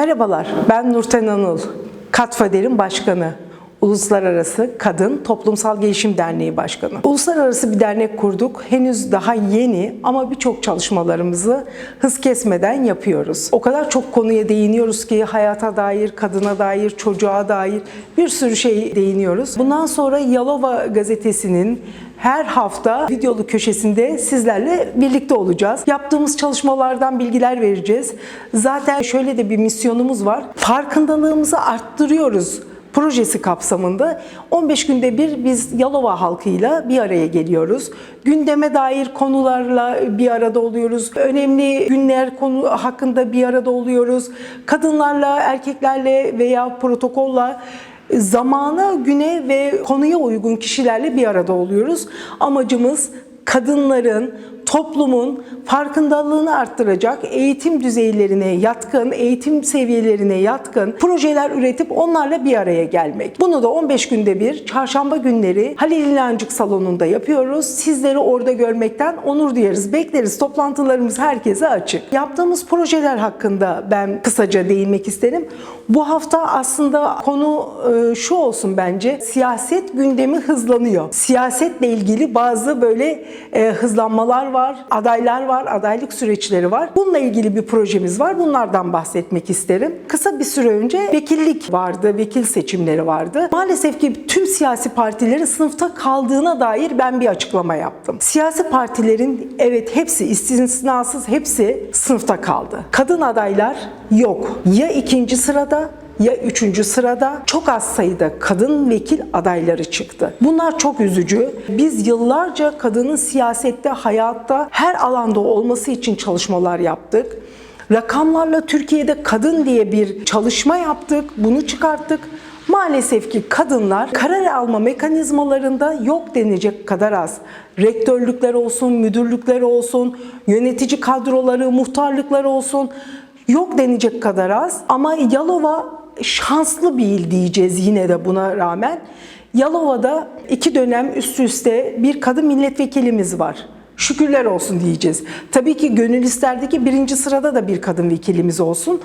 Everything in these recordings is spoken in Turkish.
Merhabalar, ben Nurten Anıl, Katfader'in başkanı. Uluslararası Kadın Toplumsal Gelişim Derneği Başkanı. Uluslararası bir dernek kurduk. Henüz daha yeni ama birçok çalışmalarımızı hız kesmeden yapıyoruz. O kadar çok konuya değiniyoruz ki hayata dair, kadına dair, çocuğa dair bir sürü şey değiniyoruz. Bundan sonra Yalova gazetesinin her hafta videolu köşesinde sizlerle birlikte olacağız. Yaptığımız çalışmalardan bilgiler vereceğiz. Zaten şöyle de bir misyonumuz var. Farkındalığımızı arttırıyoruz projesi kapsamında 15 günde bir biz Yalova halkıyla bir araya geliyoruz. Gündeme dair konularla bir arada oluyoruz. Önemli günler konu hakkında bir arada oluyoruz. Kadınlarla, erkeklerle veya protokolla zamana, güne ve konuya uygun kişilerle bir arada oluyoruz. Amacımız kadınların, toplumun farkındalığını arttıracak, eğitim düzeylerine yatkın, eğitim seviyelerine yatkın projeler üretip onlarla bir araya gelmek. Bunu da 15 günde bir çarşamba günleri Halil İlancık Salonu'nda yapıyoruz. Sizleri orada görmekten onur duyarız, bekleriz. Toplantılarımız herkese açık. Yaptığımız projeler hakkında ben kısaca değinmek isterim. Bu hafta aslında konu e, şu olsun bence. Siyaset gündemi hızlanıyor. Siyasetle ilgili bazı böyle e, hızlanmalar var, adaylar var, adaylık süreçleri var. Bununla ilgili bir projemiz var. Bunlardan bahsetmek isterim. Kısa bir süre önce vekillik vardı, vekil seçimleri vardı. Maalesef ki tüm siyasi partilerin sınıfta kaldığına dair ben bir açıklama yaptım. Siyasi partilerin evet hepsi istisnasız hepsi sınıfta kaldı. Kadın adaylar yok. Ya ikinci sırada ya üçüncü sırada çok az sayıda kadın vekil adayları çıktı. Bunlar çok üzücü. Biz yıllarca kadının siyasette, hayatta, her alanda olması için çalışmalar yaptık. Rakamlarla Türkiye'de kadın diye bir çalışma yaptık, bunu çıkarttık. Maalesef ki kadınlar karar alma mekanizmalarında yok denecek kadar az. Rektörlükler olsun, müdürlükler olsun, yönetici kadroları, muhtarlıklar olsun yok denecek kadar az. Ama Yalova şanslı bir il diyeceğiz yine de buna rağmen. Yalova'da iki dönem üst üste bir kadın milletvekilimiz var. Şükürler olsun diyeceğiz. Tabii ki gönül isterdi ki birinci sırada da bir kadın vekilimiz olsun.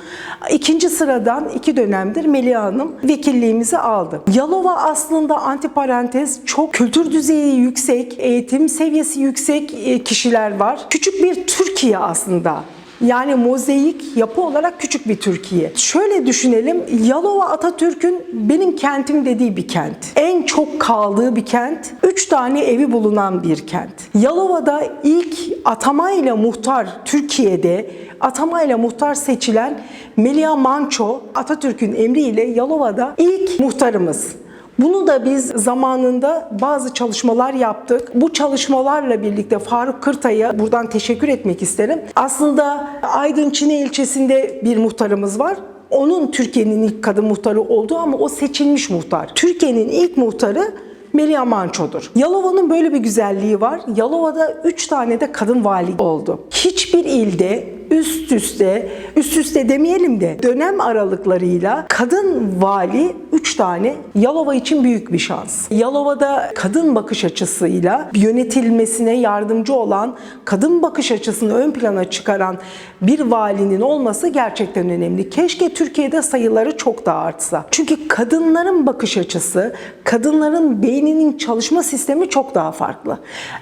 İkinci sıradan iki dönemdir Melih Hanım vekilliğimizi aldı. Yalova aslında antiparantez çok kültür düzeyi yüksek, eğitim seviyesi yüksek e, kişiler var. Küçük bir Türkiye aslında. Yani mozaik yapı olarak küçük bir Türkiye. Şöyle düşünelim, Yalova Atatürk'ün benim kentim dediği bir kent. En çok kaldığı bir kent, 3 tane evi bulunan bir kent. Yalova'da ilk atamayla muhtar Türkiye'de atamayla muhtar seçilen Melia Manço Atatürk'ün emriyle Yalova'da ilk muhtarımız. Bunu da biz zamanında bazı çalışmalar yaptık. Bu çalışmalarla birlikte Faruk Kırtay'a buradan teşekkür etmek isterim. Aslında Aydın Çine ilçesinde bir muhtarımız var. Onun Türkiye'nin ilk kadın muhtarı olduğu ama o seçilmiş muhtar. Türkiye'nin ilk muhtarı Melia Manço'dur. Yalova'nın böyle bir güzelliği var. Yalova'da 3 tane de kadın vali oldu. Hiçbir ilde üst üste, üst üste demeyelim de dönem aralıklarıyla kadın vali 3 tane Yalova için büyük bir şans. Yalova'da kadın bakış açısıyla yönetilmesine yardımcı olan, kadın bakış açısını ön plana çıkaran bir valinin olması gerçekten önemli. Keşke Türkiye'de sayıları çok daha artsa. Çünkü kadınların bakış açısı, kadınların beyninin çalışma sistemi çok daha farklı.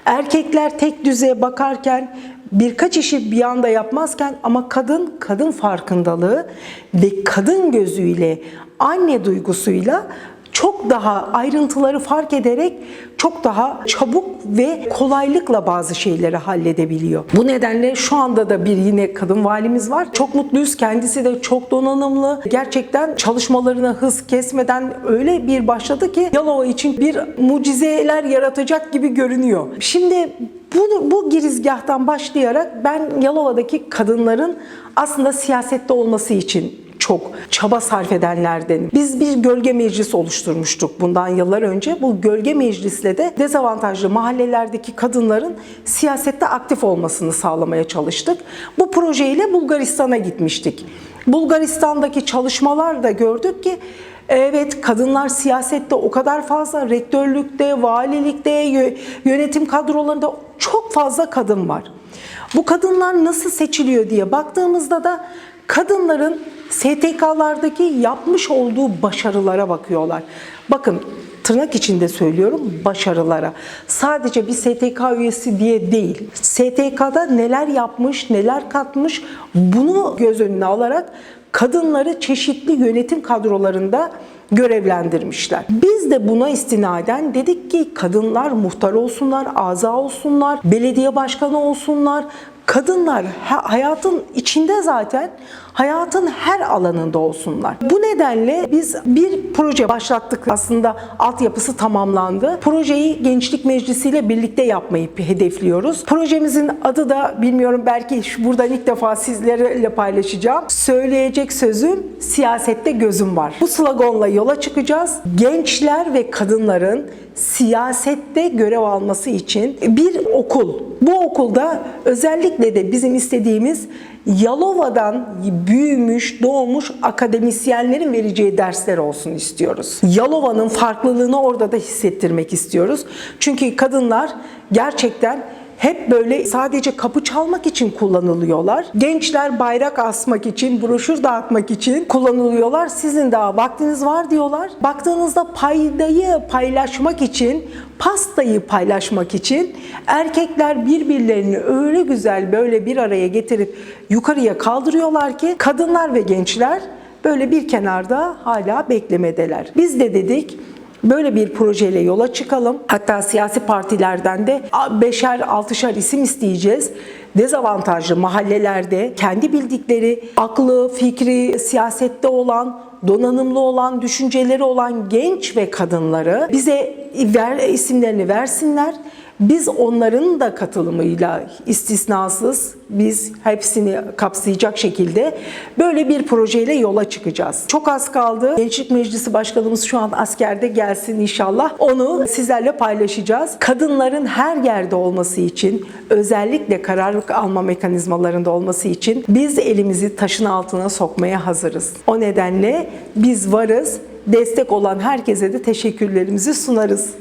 Erkekler tek düzeye bakarken birkaç işi bir anda yapmazken ama kadın kadın farkındalığı ve kadın gözüyle anne duygusuyla çok daha ayrıntıları fark ederek çok daha çabuk ve kolaylıkla bazı şeyleri halledebiliyor. Bu nedenle şu anda da bir yine kadın valimiz var. Çok mutluyuz. Kendisi de çok donanımlı. Gerçekten çalışmalarına hız kesmeden öyle bir başladı ki Yalova için bir mucizeler yaratacak gibi görünüyor. Şimdi bu, bu girizgahtan başlayarak ben Yalova'daki kadınların aslında siyasette olması için çok çaba sarf edenlerdenim. Biz bir gölge meclis oluşturmuştuk bundan yıllar önce. Bu gölge meclisle de dezavantajlı mahallelerdeki kadınların siyasette aktif olmasını sağlamaya çalıştık. Bu projeyle Bulgaristan'a gitmiştik. Bulgaristan'daki çalışmalar da gördük ki Evet kadınlar siyasette o kadar fazla rektörlükte, valilikte, yönetim kadrolarında çok fazla kadın var. Bu kadınlar nasıl seçiliyor diye baktığımızda da kadınların STK'lardaki yapmış olduğu başarılara bakıyorlar. Bakın tırnak içinde söylüyorum başarılara. Sadece bir STK üyesi diye değil. STK'da neler yapmış, neler katmış bunu göz önüne alarak kadınları çeşitli yönetim kadrolarında görevlendirmişler. Biz de buna istinaden dedik ki kadınlar muhtar olsunlar, aza olsunlar, belediye başkanı olsunlar. Kadınlar ha- hayatın içinde zaten hayatın her alanında olsunlar. Bu nedenle biz bir proje başlattık. Aslında altyapısı tamamlandı. Projeyi Gençlik Meclisi ile birlikte yapmayı hedefliyoruz. Projemizin adı da bilmiyorum belki buradan ilk defa sizlerle paylaşacağım. Söyleyecek sözüm, siyasette gözüm var. Bu sloganla yola çıkacağız. Gençler ve kadınların siyasette görev alması için bir okul. Bu okulda özellikle de bizim istediğimiz Yalova'dan büyümüş, doğmuş akademisyenlerin vereceği dersler olsun istiyoruz. Yalova'nın farklılığını orada da hissettirmek istiyoruz. Çünkü kadınlar gerçekten hep böyle sadece kapı çalmak için kullanılıyorlar. Gençler bayrak asmak için, broşür dağıtmak için kullanılıyorlar. Sizin daha vaktiniz var diyorlar. Baktığınızda paydayı paylaşmak için, pastayı paylaşmak için erkekler birbirlerini öyle güzel böyle bir araya getirip yukarıya kaldırıyorlar ki kadınlar ve gençler böyle bir kenarda hala beklemedeler. Biz de dedik Böyle bir projeyle yola çıkalım. Hatta siyasi partilerden de beşer, altışar isim isteyeceğiz. Dezavantajlı mahallelerde kendi bildikleri, aklı, fikri, siyasette olan, donanımlı olan, düşünceleri olan genç ve kadınları bize ver, isimlerini versinler. Biz onların da katılımıyla istisnasız biz hepsini kapsayacak şekilde böyle bir projeyle yola çıkacağız. Çok az kaldı. Gençlik Meclisi Başkanımız şu an askerde gelsin inşallah. Onu sizlerle paylaşacağız. Kadınların her yerde olması için özellikle karar alma mekanizmalarında olması için biz elimizi taşın altına sokmaya hazırız. O nedenle biz varız. Destek olan herkese de teşekkürlerimizi sunarız.